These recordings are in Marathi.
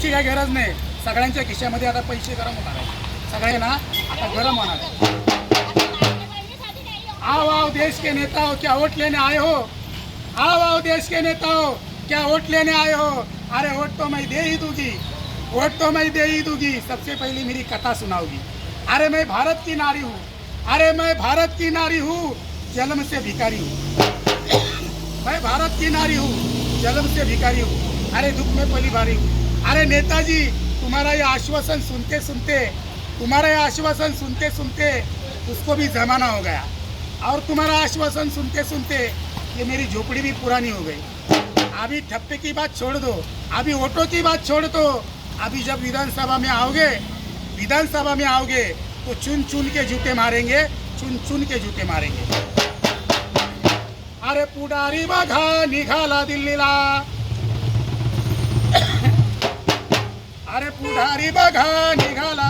पैशाची काय गरज नाही. सगळ्यांच्या खिशामध्ये आता पैसे गरम होणार आहे सगळे ना आता गरम होणार आहे आओ आओ देश के नेता हो क्या वोट लेने आए हो? आओ आओ देश के नेता हो क्या वोट लेने आए हो? अरे वोट तो मैं दे ही दूंगी। वोट तो मैं दे ही दूंगी। सबसे पहले मेरी कथा सुनाओगी। अरे मैं भारत की नारी हूँ। अरे मैं भारत की नारी हूँ। जन्म से भिकारी हूँ। मैं भारत की नारी हूँ। जन्म से भिकारी हूँ। अरे दुख में पली भारी हूँ। अरे नेताजी तुम्हारा ये आश्वासन सुनते सुनते तुम्हारा ये आश्वासन सुनते सुनते उसको भी जमाना हो गया। और तुम्हारा आश्वासन सुनते सुनते ये मेरी झोपड़ी भी पुरानी हो गई। अभी ठप्पे की बात छोड़ दो अभी ऑटो की बात छोड़ दो। अभी जब विधानसभा में आओगे विधानसभा में आओगे तो चुन चुन के जूते मारेंगे चुन चुन के जूते मारेंगे। अरे पुडारी बघा निघाला दिल्लीला। अरे पुढारी बघा निघाला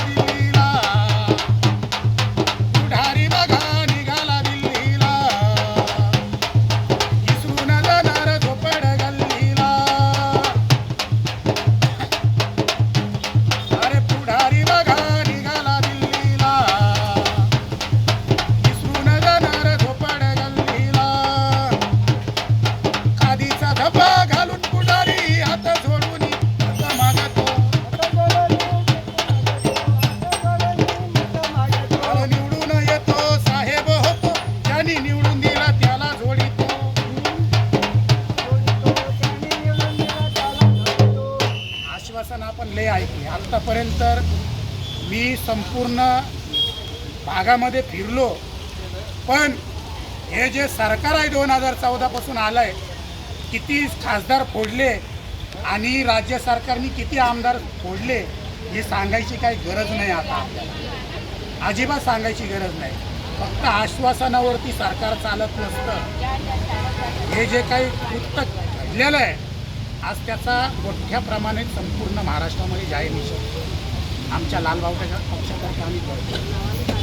आश्वासन आपण लय ऐकले. आत्तापर्यंत तर मी संपूर्ण भागामध्ये फिरलो. पण हे जे सरकार आहे दोन हजार चौदापासून आलं आहे किती खासदार फोडले आणि राज्य सरकारने किती आमदार फोडले हे सांगायची काही गरज नाही आता आपल्याला. अजिबात सांगायची गरज नाही. फक्त आश्वासनावरती सरकार चालत नसतं. हे जे काही वृत्त घडलेलं आहे आज त्याचा मोठ्या प्रमाणात संपूर्ण महाराष्ट्रामध्ये जाहीर निषेध आमच्या लालबावट्याच्या पक्षातर्फे आम्ही करतो